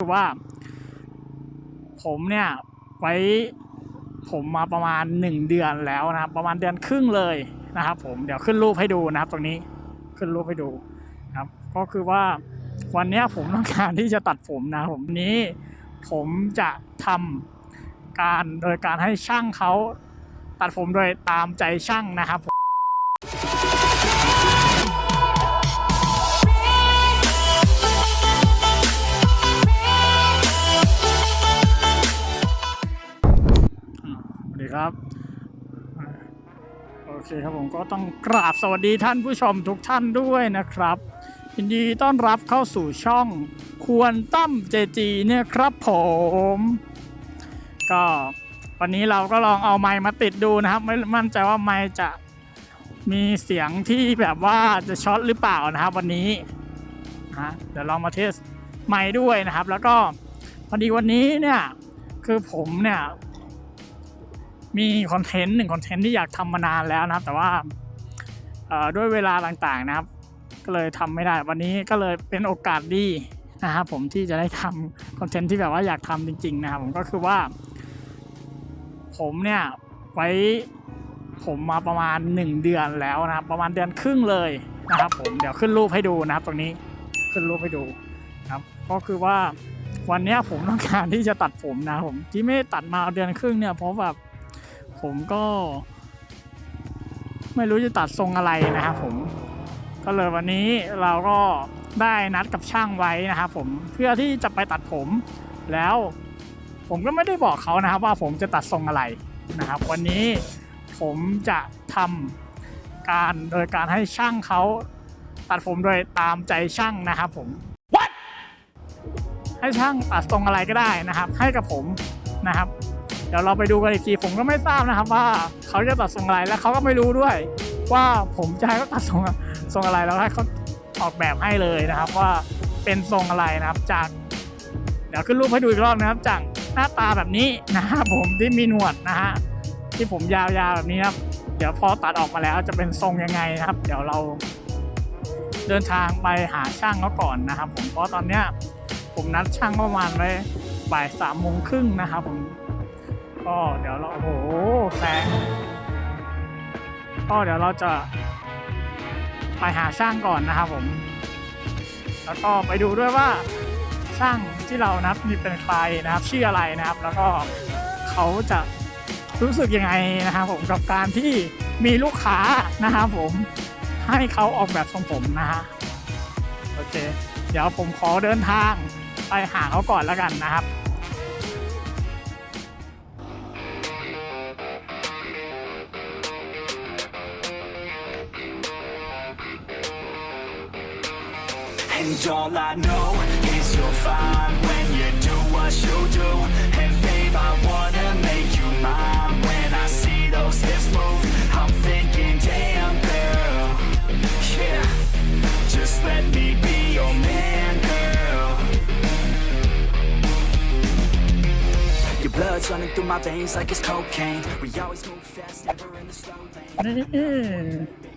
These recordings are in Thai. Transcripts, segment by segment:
คือว่า ผมเนี่ยไว้ผมมาประมาณหนึ่งเดือนแล้วนะครับ ประมาณเดือนครึ่งเลยนะครับ ผมเดี๋ยวขึ้นรูปให้ดูนะครับ ตรงนี้ขึ้นรูปให้ดูครับ ก็คือว่าวันนี้ผมต้องการที่จะตัดผมนะผมนี้ ผมจะทำการโดยการให้ช่างเขาตัดผมโดยตามใจช่างนะครับ เคครับผมก็ต้องกราบสวัสดีท่านผู้ชมทุกท่านด้วยนะครับยินดีต้อนรับเข้าสู่ช่องควรตั้มเจจีเนี่ยครับผม ก็วันนี้เราก็ลองเอาไมค์มาติดดูนะครับ ไม่มั่นใจว่าไมค์จะมีเสียงที่แบบว่าจะช็อตหรือเปล่านะครับ วันนี้นะฮะเดี๋ยวลองมาเทสไมค์ด้วยนะครับ แล้วก็พอดีวันนี้เนี่ยคือผมเนี่ย มีคอนเทนต์หนึ่งคอนเทนต์ที่อยากทำมานานแล้วนะครับ แต่ว่าด้วยเวลาต่างๆนะครับ ก็เลยทำไม่ได้ วันนี้ก็เลยเป็นโอกาสดีนะครับผมที่จะได้ทำคอนเทนต์ที่แบบว่าอยากทำจริง ๆ นะครับผมก็คือว่า ผมเนี่ยไว้ผมมาประมาณหนึ่งเดือนแล้วนะครับ ประมาณเดือนครึ่งเลยนะครับ ผมเดี๋ยวขึ้นรูปให้ดูนะครับ ตรงนี้ขึ้นรูปให้ดูครับ ก็คือว่าวันนี้ผมต้องการที่จะตัดผมนะผมที่ไม่ตัดมาเดือนครึ่งเนี่ยเพราะแบบ ผมก็ ไม่รู้จะตัดทรงอะไรนะครับผม ก็เลยวันนี้เราก็ได้นัดกับช่างไว้นะครับผมเพื่อที่จะไปตัดผม แล้วผมก็ไม่ได้บอกเขานะครับว่าผมจะตัดทรงอะไรนะครับ วันนี้ผมจะทำการโดยการให้ช่างเขาตัดผมโดยตามใจช่างนะครับผม What? ให้ช่างตัดทรงอะไรก็ได้นะครับ ให้กับผมนะครับ เดี๋ยวเราไปดูกันอีกทีผมก็ไม่ทราบนะครับว่าเขาจะตัดทรงอะไรและเขาก็ไม่รู้ด้วย ว่าผมจะให้เขาตัดทรงทรงอะไรแล้วให้เขาออกแบบให้เลยนะครับว่าเป็นทรงอะไรนะครับจาก เดี๋ยวขึ้นรูปให้ดูอีกรอบนะครับจากหน้าตาแบบนี้นะครับผมที่มีหนวดนะฮะที่ผมยาวๆแบบนี้นะครับเดี๋ยวพอตัดออกมาแล้วจะเป็นทรงยังไงนะครับ เดี๋ยวเราเดินทางไปหาช่างเขาก่อนนะครับ ผมเพราะตอนเนี้ยผมนัดช่างประมาณไว้บ่ายสามโมงครึ่งนะครับผม ก็เดี๋ยวเราโอ้โหแสงก็เดี๋ยวเราจะไปหาช่างก่อนนะครับผม แล้วก็ไปดูด้วยว่าช่างที่เรานับมีเป็นใครนะครับชื่ออะไรนะครับ แล้วก็เขาจะรู้สึกยังไงนะครับผมกับการที่มีลูกค้านะครับผมให้เขาออกแบบทรงผมนะฮะโอเค เดี๋ยวผมขอเดินทางไปหาเขาก่อนแล้วกันนะครับ And all I know is you're fine when you do what you do. And babe, I wanna make you mine When I see those hips move. I'm thinking, damn girl. Yeah, just let me be your man, girl. Your blood's running through my veins like it's cocaine. We always move fast, never in the slow lane. นี่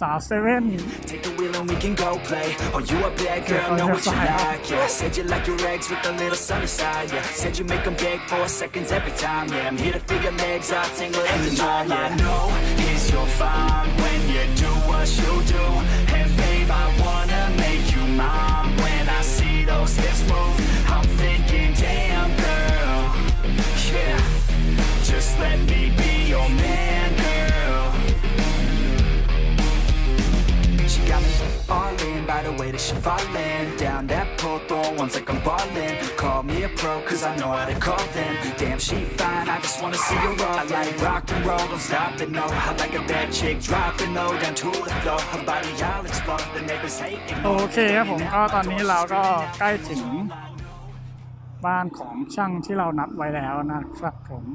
สาวเซเว่น Take the wheel and we can go play. Oh, you a bad girl, know what you like. Yeah, said you like your eggs with a little sunny side. Yeah, said you make them beg for seconds every time. Yeah, I'm here to feel your legs out, tingle in the night. All I know is you're fine when you do what you do. Way that she falling Down that pole, throwing ones like I'm ballin' Call me a pro, cause I know how to call them Damn, she fine, I just wanna see her all I like rock and roll, don't stop it, no I like a bad chick, dropping low down to the floor Her body, I'll explore, the neighbors hating โอเคครับผมก็ตอนนี้เราก็ใกล้ถึง บ้านของช่างที่เรานัดไว้แล้วนะครับผม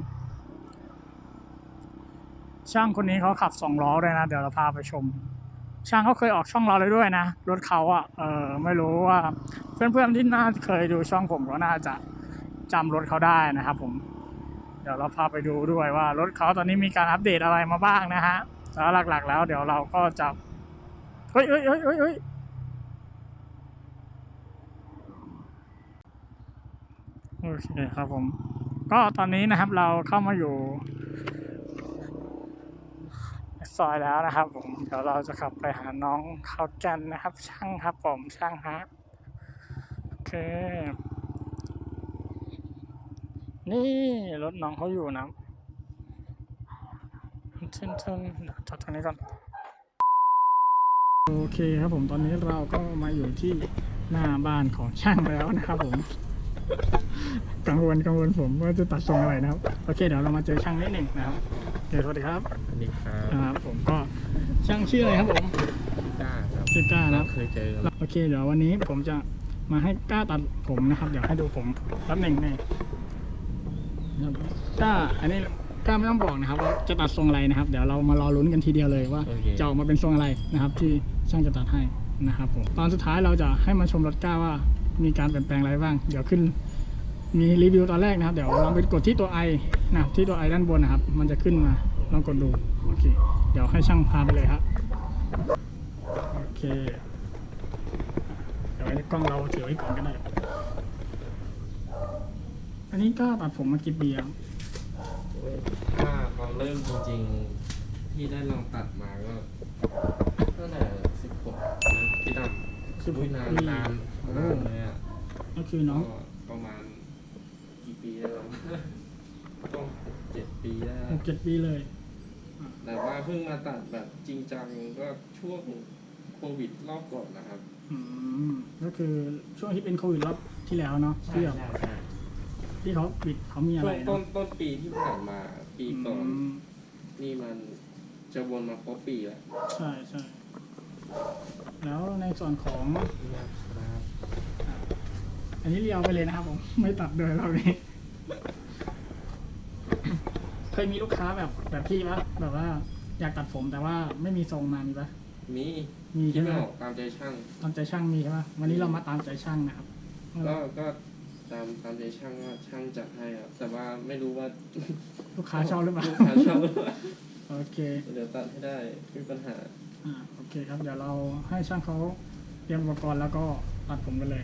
ช่างคนนี้เขาขับสองล้อด้วยนะ เดี๋ยวเราพาไปชม ช่างเขาเคยออกช่องเราเลยด้วยนะ รถเขาอะเออไม่รู้ว่าเพื่อนๆที่น่าเคยดูช่องผมก็น่าจะจำรถเขาได้นะครับ ผม เดี๋ยวเราพาไปดูด้วยว่ารถเขาตอนนี้มีการอัปเดตอะไรมาบ้างนะฮะแล้วหลักๆ แล้ว เดี๋ยวเราก็จะเฮ้ยเฮ้ยเฮ้ยเฮ้ยเฮ้ยโอเคครับผม ก็ตอนนี้นะครับเราเข้ามาอยู่ ซอยแล้วนะครับผม เดี๋ยวเราจะขับไปหาน้องเขากันนะครับ ช่างครับผมช่างฮะโอเค นี่รถน้องเขาอยู่นะเช่นเช่นจอดทางนี้ก่อน โอเคครับผมตอนนี้เราก็มาอยู่ที่หน้าบ้านของช่างแล้วนะครับผม กังวลกังวลผมว่าจะตัดทรงอะไรนะครับ โอเคเดี๋ยวเรามาเจอช่างนิดหนึ่งนะครับโอเคสวัสดีครับสวัสดีครับนะครับผมก็ช่างชื่ออะไรครับผมก้าครับชื่อก้านะครับเคยเจอกันโอเคเดี๋ยววันนี้ผมจะมาให้ก้าตัดผมนะครับเดี๋ยวให้ดูผมแป๊บหนึ่งนี่ก้าอันนี้ก้าไม่ต้องบอกนะครับว่าจะตัดทรงอะไรนะครับ เดี๋ยวเรามารอลุ้นกันทีเดียวเลยว่าโอเคจะออกมาเป็นทรงอะไรนะครับ ที่ช่างจะตัดให้นะครับผมตอนสุดท้ายเราจะให้มาชมรถก้าว่า มีการเปลี่ยนแปลงอะไรบ้าง เดี๋ยวขึ้นมีรีวิวตอนแรกนะครับ เดี๋ยวลองไปกดที่ตัว i นะครับที่ตัว i ด้านบนนะครับ มันจะขึ้นมาลองกดดูโอเคเดี๋ยวให้ช่างพาไปเลยครับโอเคเดี๋ยวไว้กล้องเราถือไว้ก่อนก็ได้ อันนี้ก็ตัดผมมากี่ปีแล้วถ้าตอนเริ่มจริงๆที่ได้ลองตัดมาก็ตั้งแต่สิบหกนะพี่ดำสิบหอุ้กยนานปีนานนานเลยอะ ก็คือน้องก็ประมาณกี่ปีแล้วต้องเจ็ดปีแล้วหกเจ็ดปีเลย แต่ว่าเพิ่งมาตัดแบบจริงจังก็ช่วงโควิดรอบก่อนนะครับอืมก็คือช่วงที่เป็นโควิดรอบที่แล้วเนาะที่แบบที่เขาปิดเขามีอะช่ไรวงต้เนาะนต้นปีที่ผ่านมาปีก่อนอืมนี่มันจะวนมาครบปีแล้วใช่ใช่แล้วในส่วนของนะครับ อันนี้เรียวไปเลยนะครับผม ไม่ตัดโดยเรานี้ เคยมีลูกค้าแบบแบบพี่ปะแบบว่าอยากตัดผมแต่ว่าไม่มีทรงมามีปะมีมีคิดใช่ไหมไม่ออกตามใจช่าง ตามใจช่างมีใช่ปะวันนี้เรามาตามใจช่างนะครับ ก็ก็ตามตามใจช่างว่าช่างจัดให้ครับแต่ว่าไม่รู้ว่าลูกค้าชอบหรือเปล่าลูกค้าชอบหรือเปล่าโอเคเดี๋ยวตัดให้ได้ไม่มีปัญหา อ่าโอเคครับเดี๋ยวเราให้ช่างเขาเตรียมอุปกรณ์แล้วก็ตัดผมกันเลย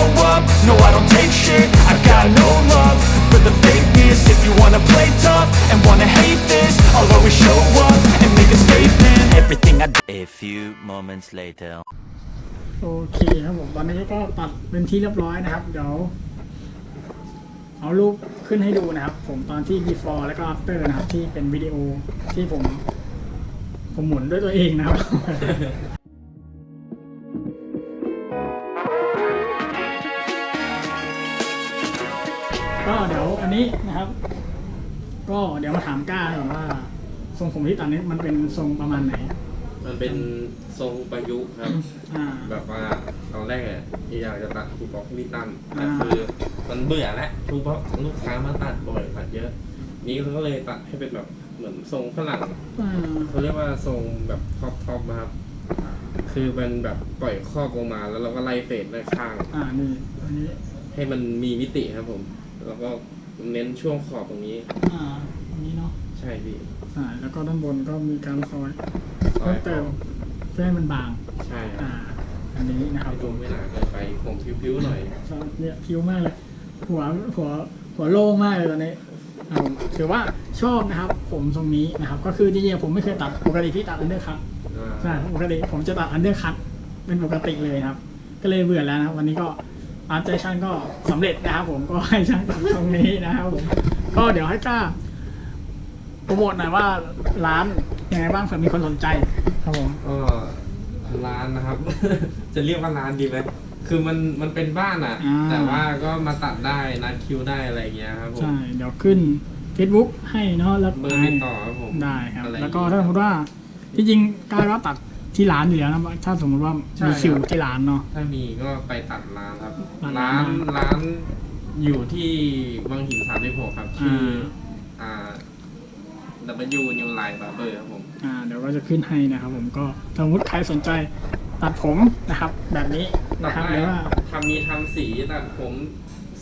moments later. โอเคครับผมตอนนี้ก็ตัดเป็นที่เรียบร้อยนะครับ เดี๋ยวเอารูปขึ้นให้ดูนะครับ ผมตอนที่ before แล้วก็ after นะครับ ที่เป็นวิดีโอที่ผม ผมหมุนด้วยตัวเองนะครับ ก็เดี๋ยวอันนี้นะครับ ก็เดี๋ยวมาถามก้าก่อนว่า ทรงผมที่ตัดนี้มันเป็นทรงประมาณไหน มันเป็น ทรงประยุกต์ครับ อ่า แบบว่าตอนแรกอะที่อยากจะตัดทูบ็อกพี่ตั้มแต่อ่า คือมันเบื่อแล้วทูบ็อกลูกค้ามาตัดบ่อยตัดเยอะ นี้เขาก็เลยตัดให้เป็นแบบเหมือนทรงฝรั่งอ่าเขาเรียกว่าทรงแบบท็อปท็อปนะครับ คือเป็นแบบปล่อยครอบลงมา แล้วเราก็ไล่เฟดด้านข้าง อ่านี่อันนี้ให้มันมีมิติครับผม แล้วก็เน้นช่วงขอบตรงนี้ อ่าอันนี้เนาะใช่พี่ อ่าแล้วก็ด้านบนก็มีการซอยซอยเพิ่มเติม เพื่อให้มันบางใช่คอ่ารับอันนี้นะครับให้ดูไม่หนาเกินไปผมพิ้วๆหน่อยเนี่ยคิ้วมากเลย หัวหัวหัวโล่งมากเลยตอนนี้อ่าผมถือว่าชอบนะครับ ผมตรงนี้นะครับ ก็คือจริงๆผมไม่เคยตัดปกติพี่ตัดอันเดอร์คัทอ่าใช่ปกติผมจะตัดอันเดอร์คัทเป็นปกติเลยนะครับ ก็เลยเบื่อแล้วนะครับ วันนี้ก็อาร์ตใจช่างก็สำเร็จนะครับผมก็ให้ช่างตัดตรงนี้นะครับผมก็เดี๋ยวให้กล้าโปรโมทหน่อยว่าร้านยังไงบ้างเผื่อมีคนสนใจ ครับผมก็ร้านนะครับ จะเรียกว่าร้านดีไหมคือมันมันเป็นบ้านอะ อ่า แต่ว่าก็มาตัดได้นัดคิวได้อะไรอย่างเงี้ยครับผมใช่ เดี๋ยวขึ้น Facebook ให้เนาะแล้วเบอร์ติดต่อครับผมได้ครับ อะไรแล้วก็ถ้าสมมติว่าที่จริงกล้าก็ตัดที่ร้านอยู่แล้วนะถ้าสมมติว่าใช่มีคิวครับ ที่ร้านเนาะ ถ้ามีก็ไปตัดร้านครับ ร้าร้านนร้านอยู่ที่วังหินสามสิบหกครับชื่ออ่าอ่า W New Line Barber ครับผม อ่าเดี๋ยวก็จะขึ้นให้นะครับผมก็ถ้าสมมติใครสนใจตัดผมนะครับ แบบนี้นะครับหรือว่า ทำมีทำสีตัดผม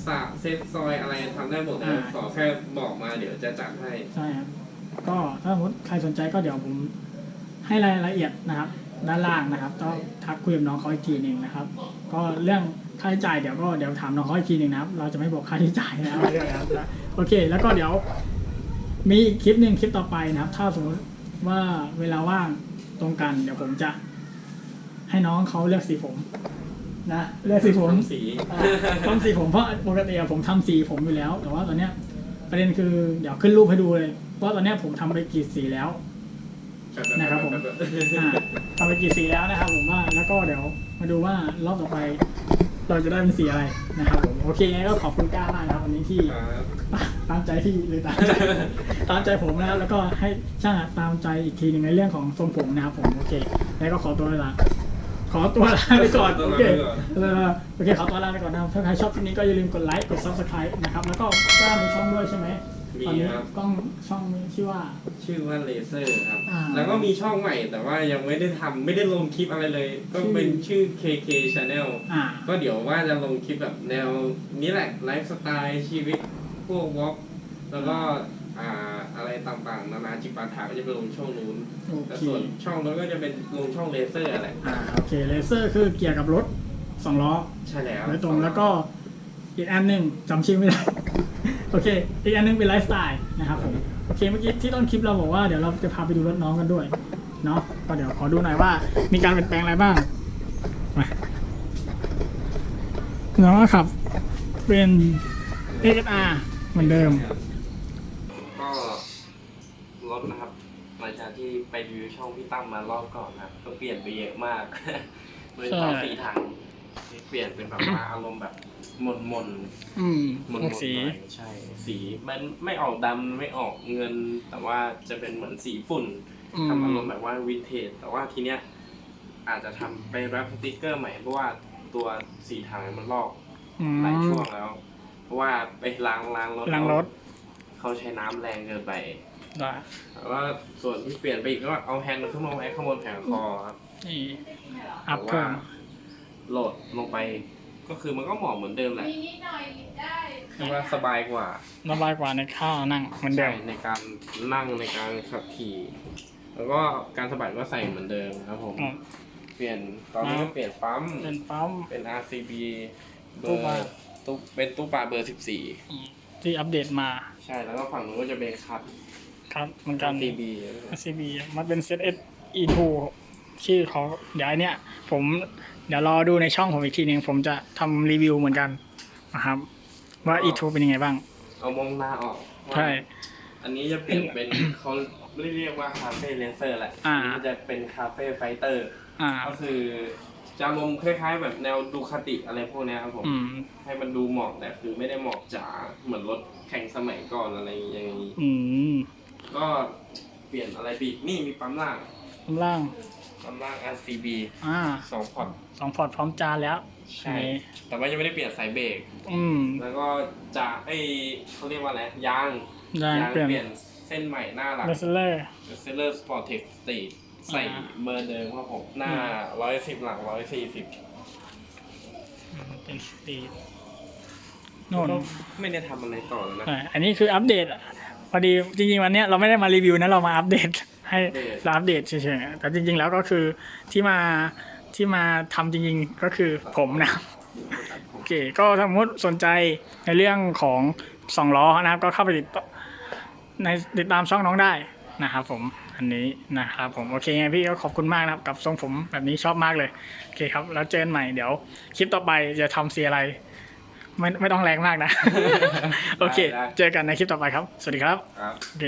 สระเซตซอยอะไรทำได้หมดเลยอ่า ขอแค่บอกมาเดี๋ยวจะจัดให้ ใช่ครับ ก็ถ้าสมมติใครสนใจก็เดี๋ยวผมให้รายละเอียดนะครับ ด้านล่างนะครับต้องทักคุยกับน้องเขาอีกทีหนึ่งนะครับ ก็เรื่องค่าใช้จ่ายเดี๋ยวก็เดี๋ยวถามน้องเขาอีกทีหนึ่งนะครับ เราจะไม่บอกค่าใช้จ่ายนะครับเรื่องนะครับโอเค แล้วก็เดี๋ยว มีอีกคลิปหนึ่งคลิปต่อไปนะครับ ถ้าสมมติว่าเวลาว่างตรงกันเดี๋ยวผมจะ ให้น้องเขาเลือกสีผม นะเลือกสีผมทำสีอ่าทำสีผมเพราะปกติอะผมทำสีผมอยู่แล้ว แต่ว่าตอนเนี้ยประเด็นคือเดี๋ยวขึ้นรูปให้ดูเลยว่าตอนเนี้ยผมทำไปกี่สีแล้ว นะครับผม อ่าทำไปกี่สีแล้วนะครับผมว่าแล้วก็เดี๋ยวมาดูว่ารอบต่อไป เราจะได้เป็นสีอะไรนะครับผมโอเคงั้นก็ขอบคุณก้ามากนะครับวันนี้ที่ครับตามใจพี่หรือตามใจตามใจผมนะครับแล้วก็ให้ช่างอะตามใจอีกทีหนึ่งในเรื่องของทรงผมนะครับผมโอเค แล้วก็ขอตัวลาขอตัวลาไปก่อนขอตัวโอลาเคไปก่อนเออโอเคขอตัวลาไปก่อนนะครับถ้าใครชอบคลิปนี้ก็อย่าลืมกดไลค์กด subscribe นะครับแล้วก็กล้ามีช่องด้วยใช่ไหม มีตอนนี้ครับ กล้องช่องมีชื่อว่า ชื่อว่าเลเซอร์ครับ อ่า แล้วก็มีช่องใหม่แต่ว่ายังไม่ได้ทำไม่ได้ลงคลิปอะไรเลย ก็เป็นชื่อ KK Channel อ่า ก็เดี๋ยวว่าจะลงคลิปแบบแนวนี้แหละไลฟ์สไตล์ชีวิตพวกวอล์กแล้วก็อ่าอะไรต่างๆนานาจิปาถาก็จะไปลงช่องนู้นโอแต่เคส่วนช่องนู้นก็จะเป็นลงช่องเลเซอร์อะไรอ่าโอเคเลเซอร์คือเกียร์กับรถสองล้อใช่แล้วโดยตรงแล้วก็อีกอันหนึ่งจำชื่อไม่ได้ โอเค อีกอันหนึงเป็นไลฟ์สไตล์นะครับผมโอเคเมื่อกี้ที่ต้นคลิปเราบอกว่าเดี๋ยวเราจะพาไปดูรถน้องกันด้วยเนาะก็เดี๋ยวขอดูหน่อยว่า มีการเปลี่ยนแปลงอะไรบ้างมาน้องก็ขับเป็น XR เหมือนเดิม ก็รถนะครับหลังจากที่ไปรีวิวช่องพี่ตั้มมารอบก่อนนะครับก็เปลี่ยนไปเยอะมากโดยเฉพาะใช่ สีถัง ที่เปลี่ยนเป็นแบบว่า อารมณ์แบบมนมนๆอืมมันพวกสีหน่อยใช่ สีมันไม่ออกดำไม่ออกเงิน แต่ว่าจะเป็นเหมือนสีฝุ่นอืม ทำอารมณ์แบบว่าวินเทจแต่ว่าทีเนี้ยอาจจะทำไปแรปสติกเกอร์ใหม่เพราะว่าตัวสีถังมันลอก อืหลายมช่วงแล้ว เพราะว่าไปล้างล้างรถล้างรถ เขาใช้น้ำแรงเกินไปได้แต่ว่าส่วนที่เปลี่ยนไปอีกก็เอาแฮนด์ขึ้นมาไว้ข้างบนแผงคอครับนี่อัพแต่เพิ่ว่าม โหลดลงไป ก็คือมันก็เหมาะเหมือนเดิมแหละแต่ว่าสบายกว่าระบายกว่าในข้าวนั่งเหมือนเดิใช่มในการนั่งในการขับขี่ แล้วก็การสะบัดก็ใส่เหมือนเดิมครับผม อืม เปลี่ยนตอนนี้ก็เปลี่ยนปั๊ม เป็นปั๊ม เป็น RCB เบตู้อปลา ร์ตู้เป็นตู้ปลาเบอร์ อืมที่อัปเดตมา14 ใช่ แล้วก็ฝั่งนู้นก็จะเป็นคัทครับเหมือนกัน RCB RCB มันเป็น ZS E2 ชื่อเขาเดี๋ยวอันเนี้ยผม เดี๋ยวรอดูในช่องผมอีกทีหนึงผมจะทำรีวิวเหมือนกันนะครับ ว่า E2 เป็นยังไงบ้าง เอามองหน้าออกว่าใช่ อันนี้จะเปลี่ยนเป็นเขาเรียกว่าคาเฟ่เลนเซอร์แหละอ่า นนี้จะเป็นคาเฟ่ไฟเตอร์ อ่า ก็คือจะอารมณ์คล้ายๆ แบบแนวดูคาติอะไรพวกเนี้ยครับผม อืม ให้มันดูเหมาะแต่คือไม่ได้เหมาะจ๋าเหมือนรถแข่งสมัยก่อนอะไรอย่างนี้ อืมก็เปลี่ยนอะไรไปอีกนี่มีปั๊มล่างข้างล่าง ปั๊มล่าง RCB อ่าสองพอร์ตสองพอร์ตพร้อมจานแล้วใช่แต่ว่ายังไม่ได้เปลี่ยนสายเบรกอืมแล้วก็จะไอเขาเรียกว่าอะไรยางยางเปลี่ยนเปลี่ยนเส้นใหม่หน้าหลังเบสเลอร์เซเลอร์สปอร์ตเทคสตรีทใส่อ่าเบอร์เดิมครับผมหน้าร้อยสิบหลังร้อยสี่สิบเป็นสตีทโน่นก็ไม่ได้ทำอะไรต่อแล้วนะอ่าอันนี้คืออัปเดตอะพอดีจริงๆวันเนี้ยเราไม่ได้มารีวิวนะเรามาอัปเดต ให้อัปเดตเราอัปเดตเฉยๆแต่จริง ๆ แล้วก็คือที่มาที่มาทำจริง ๆ ก็คือผมนะโอเคก็ถ้าสมมติสนใจในเรื่องของสองล้อนะครับก็เข้าไปติดต่อในติดตามช่องน้องได้นะครับผมอันนี้นะครับผมโอเคไงพี่ก็ขอบคุณมากนะครับกับทรงผมแบบนี้ชอบมากเลยโอเคครับแล้วเจอกันใหม่เดี๋ยวคลิปต่อไปจะทำสีอะไรไม่ไม่ต้องแรงมากนะ โอเค เจอกันในคลิปต่อไปครับ สวัสดีครับครับโอเค